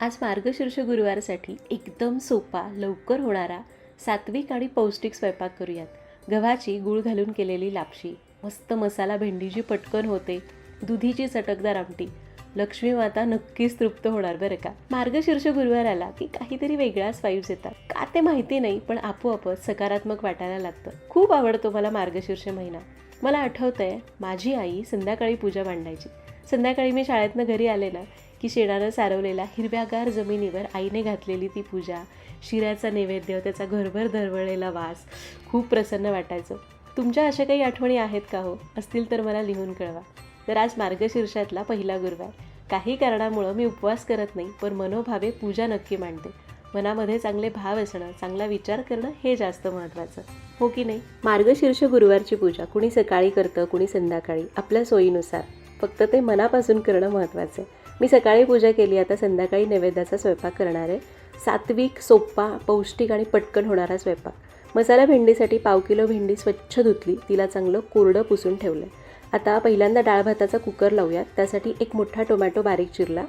आज मार्गशीर्ष गुरुवारसाठी एकदम सोपा लवकर होणारा सात्विक आणि पौष्टिक स्वयंपाक करूयात. गव्हाची गूळ घालून केलेली लापशी मस्त मसाला भेंडीची पटकन होते दुधीची चटकदार आमटी. लक्ष्मी माता नक्कीच तृप्त होणार बरं का? मार्गशीर्ष गुरुवार आला की काहीतरी वेगळ्याच वाईब्स येतात. का ते माहिती नाही पण आपोआपच सकारात्मक वाटायला लागतं. खूप आवडतो मला मार्गशीर्ष महिना. मला आठवतंय माझी आई संध्याकाळी पूजा मांडायची. संध्याकाळी मी शाळेतनं घरी आले ना की शेणानं सारवलेल्या हिरव्यागार जमिनीवर आईने घातलेली ती पूजा. शिऱ्याचा नैवेद्य त्याचा घरभर दरवळलेला वास. खूप प्रसन्न वाटायचं. तुमच्या अशा काही आठवणी आहेत का हो? असतील तर मला लिहून कळवा. तर आज मार्गशीर्षातला पहिला गुरुवार. काही कारणामुळं मी उपवास करत नाही पण मनोभावे पूजा नक्की मांडते. मनामध्ये चांगले भाव असणं चांगला विचार करणं हे जास्त महत्त्वाचं. हो की नाही? मार्गशीर्ष गुरुवारची पूजा कुणी सकाळी करतं कुणी संध्याकाळी आपल्या सोयीनुसार. फक्त ते मनापासून करणं महत्त्वाचं आहे. मी सकाळी पूजा केली आता संध्याकाळी नैवेद्याचा स्वयंपाक करणार आहे. सात्विक सोप्पा पौष्टिक आणि पटकन होणारा स्वयंपाक. मसाला भेंडीसाठी पाव किलो भेंडी स्वच्छ धुतली तिला चांगलं कोरडं पुसून ठेवलं आता पहिल्यांदा डाळ भाताचा कुकर लावूयात त्यासाठी एक मोठा टोमॅटो बारीक चिरला.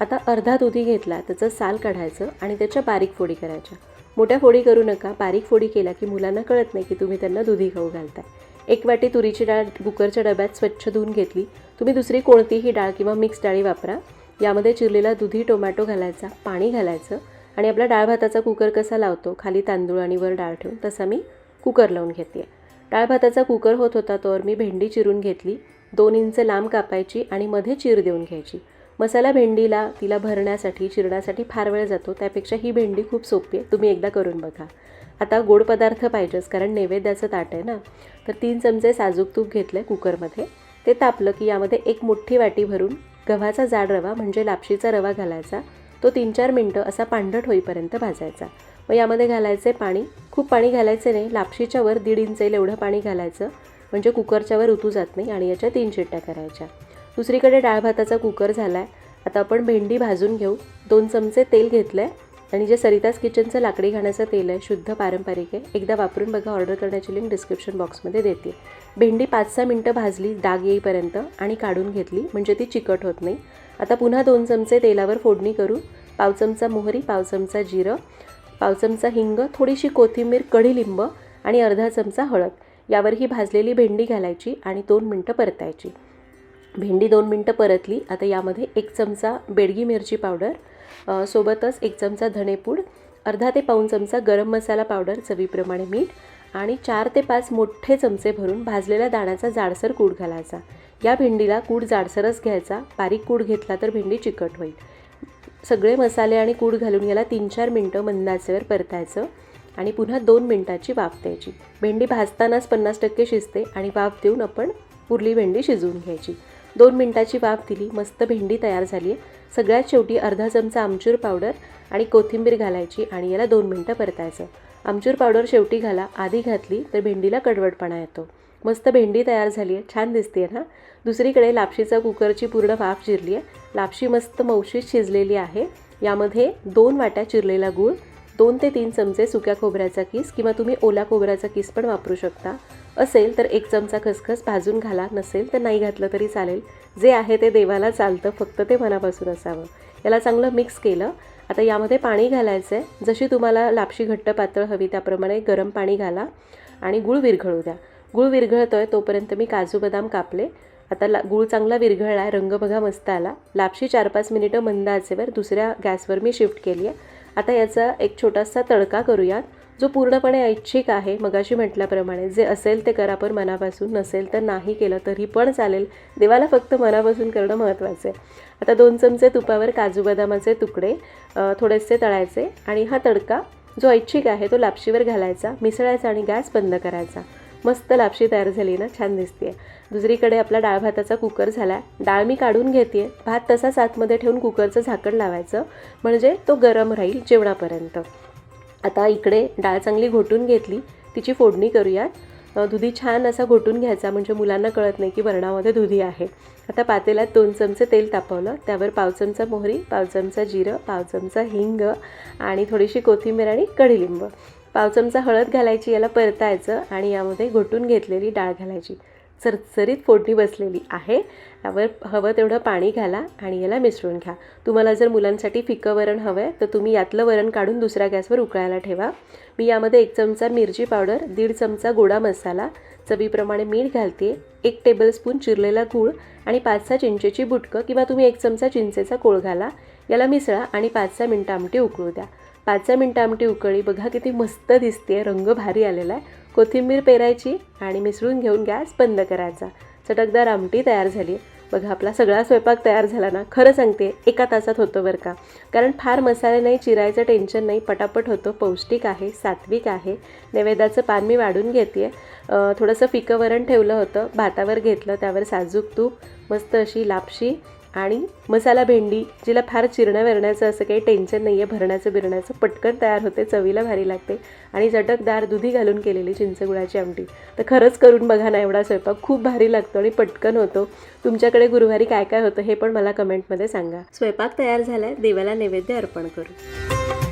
आता अर्धा दुधी घेतला त्याचं साल काढायचं आणि त्याच्या बारीक फोडी करायच्या. मोठ्या फोडी करू नका बारीक फोडी केल्या की मुलांना कळत नाही की तुम्ही त्यांना दुधी खाऊ घालताय. एक वाटी तुरीची डाळ कुकरच्या डब्यात स्वच्छ धुवून घेतली. तुम्ही दुसरी कोणतीही डाळ किंवा मिक्स डाळी वापरा. यामध्ये चिरलेला दुधी टोमॅटो घालायचा पाणी घालायचं आणि आपला डाळ भाताचा कुकर कसा लावतो खाली तांदूळ आणि वर डाळ ठेवून तसा मी कुकर लावून घेते डाळ भाताचा कुकर होत होता तर मी भेंडी चिरून घेतली. दोन इंच लांब कापायची आणि मध्ये चीर देऊन घ्यायची. मसाला भेंडीला तिला भरण्यासाठी चिरण्यासाठी फार वेळ जातो त्यापेक्षा ही भेंडी खूप सोपी आहे. तुम्ही एकदा करून बघा. आता गोड पदार्थ पाहिजेच कारण नैवेद्याचं ताट आहे ना. तर तीन चमचे साजूक तूप घेतलं आहे कुकरमध्ये. ते तापलं की यामध्ये एक मोठी वाटी भरून गव्हाचा जाड रवा म्हणजे लापशीचा रवा घालायचा. तो तीन चार मिनटं असा पांढरट होईपर्यंत भाजायचा. मग यामध्ये घालायचे पाणी. खूप पाणी घालायचे नाही लापशीच्या वर दीड इंचेल एवढं पाणी घालायचं. म्हणजे कुकरच्या वर उतू जात नाही आणि याच्या तीन शिट्ट्या करायच्या. दुसरीकडे डाळ भाताचा कुकर झाला आहे आता आपण भेंडी भाजून घेऊ. दोन चमचे तेल घेतलं आहे आणि जे सरितास किचनचं लाकडी घाण्याचं तेल आहे शुद्ध पारंपरिक आहे एकदा वापरून बघा ऑर्डर करण्याची लिंक डिस्क्रिप्शन बॉक्समध्ये देते. भेंडी पाच सहा मिनटं भाजली डाग येईपर्यंत आणि काढून घेतली म्हणजे ती चिकट होत नाही. आता पुन्हा दोन चमचे तेलावर फोडणी करू. पाव चमचा मोहरी पाव चमचा जिरं पाव चमचा हिंग थोडीशी कोथिंबीर कढीलिंब आणि अर्धा चमचा हळद. यावर ही भाजलेली भेंडी घालायची आणि दोन मिनटं परतायची. भेंडी दोन मिनटं परतली आता यामध्ये एक चमचा बेडगी मिरची पावडर सोबतच एक चमचा धणेपूड अर्धा ते पाऊण चमचा गरम मसाला पावडर चवीप्रमाणे मीठ आणि चार ते पाच मोठे चमचे भरून भाजलेल्या दाण्याचा जाडसर कूड घालायचा. या भेंडीला कूड जाडसरच घ्यायचा. बारीक कूड घेतला तर भेंडी चिकट होईल. सगळे मसाले आणि कूड घालून याला तीन चार मिनटं मंदाचेवर परतायचं आणि पुन्हा दोन मिनटाची वाफ द्यायची. भेंडी भाजतानाच पन्नास टक्के शिजते आणि वाफ देऊन आपण उरली भेंडी शिजवून घ्यायची. दोन मिनटाची वाफ दिली मस्त भेंडी तयार झाली आहे सगळ्यात शेवटी अर्धा चमचा आमचूर पावडर आणि कोथिंबीर घालायची आणि याला दोन मिनटं परतायचं. आमचूर पावडर शेवटी घाला आधी घातली तर भेंडीला कडवटपणा येतो. मस्त भेंडी तयार झाली आहे छान दिसते ना? दुसरीकडे लापशीचा कुकरची पूर्ण वाफ चिरली आहे लापशी मस्त मौशीत शिजलेली आहे. यामध्ये दोन वाट्या चिरलेला गूळ दोन ते तीन चमचे सुक्या खोबऱ्याचा किस किंवा तुम्ही ओला खोबऱ्याचा किस पण वापरू शकता. असेल तर एक चमचा खसखस भाजून घाला. नसेल तर नाही घातलं तरी चालेल. जे आहे ते देवाला चालतं. फक्त ते मनापासून असावं. याला चांगलं मिक्स केलं. आता यामध्ये पाणी घालायचं आहे जशी तुम्हाला लापशी घट्ट पातळ हवी त्याप्रमाणे गरम पाणी घाला आणि गूळ विरघळू द्या. गूळ आहे तोपर्यंत मी काजू बदाम कापले. आता ला गूळ चांगला विरघळला आहे रंग बघा मस्त आला. लापशी चार पाच मिनिटं मंद आचेवर दुसऱ्या गॅसवर मी शिफ्ट केली आहे आता याचा एक छोटासा तडका करूयात. जो पूर्णपणे ऐच्छिक आहे मगाशी म्हटल्याप्रमाणे. जे असेल ते करा पण मनापासून नसेल तर नाही केलं तरी पण चालेल. देवाला फक्त मनापासून करणं महत्त्वाचं आहे. आता दोन चमचे तुपावर काजू बदामाचे तुकडे थोडेसे तळायचे आणि हा तडका जो ऐच्छिक आहे तो लापशीवर घालायचा मिसळायचा आणि गॅस बंद करायचा. मस्त लापशी तयार झाली ना छान दिसते दुसरीकडे आपला डाळ भाताचा कुकर झाला. डाळ मी काढून घेते भात तसाच आतमध्ये ठेवून कुकरचं झाकण लावायचं. म्हणजे तो गरम राहील जेवणापर्यंत. आता इकडे डाळ चांगली घोटून घेतली तिची फोडणी करूयात. दुधी छान असा घोटून घ्यायचा म्हणजे मुलांना कळत नाही की वरणामध्ये दुधी आहे. आता पातेल्यात दोन चमचे तेल तापवलं त्यावर पाव चमचा मोहरी पाव चमचा जिरं पाव चमचा हिंग आणि थोडीशी कोथिंबीर आणि कढीलिंब पाव चमचा हळद घालायची याला परतायचं आणि यामध्ये घोटून घेतलेली डाळ घालायची. चरचरीत फोडणी बसलेली आहे. त्यावर हवं तेवढं पाणी घाला आणि याला मिसळून घ्या. तुम्हाला जर मुलांसाठी फिकं वरण हवं आहे तर तुम्ही यातलं वरण काढून दुसऱ्या गॅसवर उकळायला ठेवा. मी यामध्ये एक चमचा मिरची पावडर दीड चमचा गोडा मसाला चवीप्रमाणे मीठ घालते एक टेबलस्पून चिरलेला गूळ आणि पाच सहा चिंचेची बुटकं किंवा तुम्ही एक चमचा चिंचेचा कोळ घाला. याला मिसळा आणि पाच सहा मिनटं आमटी उकळू द्या. पाच सहा मिनटं आमटी उकळी. बघा किती मस्त दिसते रंग भारी आलेला आहे. कोथिंबीर पेरायची आणि मिसळून घेऊन गॅस बंद करायचा. चटकदार आमटी तयार झाली बघा आपला सगळा स्वयंपाक तयार झाला ना? खरं सांगते एका तासात होतो बरं का? कारण फार मसाले नाही चिरायचं टेन्शन नाही. पटापट होतो. पौष्टिक आहे सात्विक आहे. नैवेद्याचं पान मी वाढून घेते थोडंसं फिकं वरण ठेवलं होतं. भातावर घेतलं त्यावर साजूक तूप मस्त अशी लापशी आणि मसाला भेंडी जिला फार चिरण्या विरण्याचं असं काही टेन्शन नाही आहे भरण्याचं बिरण्याचं पटकन तयार होते चवीला भारी लागते. आणि चटकदार दुधी घालून केलेली चिंचगुळाची आमटी. तर खरंच करून बघा ना एवढा स्वयंपाक खूप भारी लागतो आणि पटकन होतो. तुमच्याकडे गुरुवारी काय काय होतं हे पण मला कमेंटमध्ये सांगा. स्वयंपाक तयार झाला आहे देवाला नैवेद्य अर्पण करू.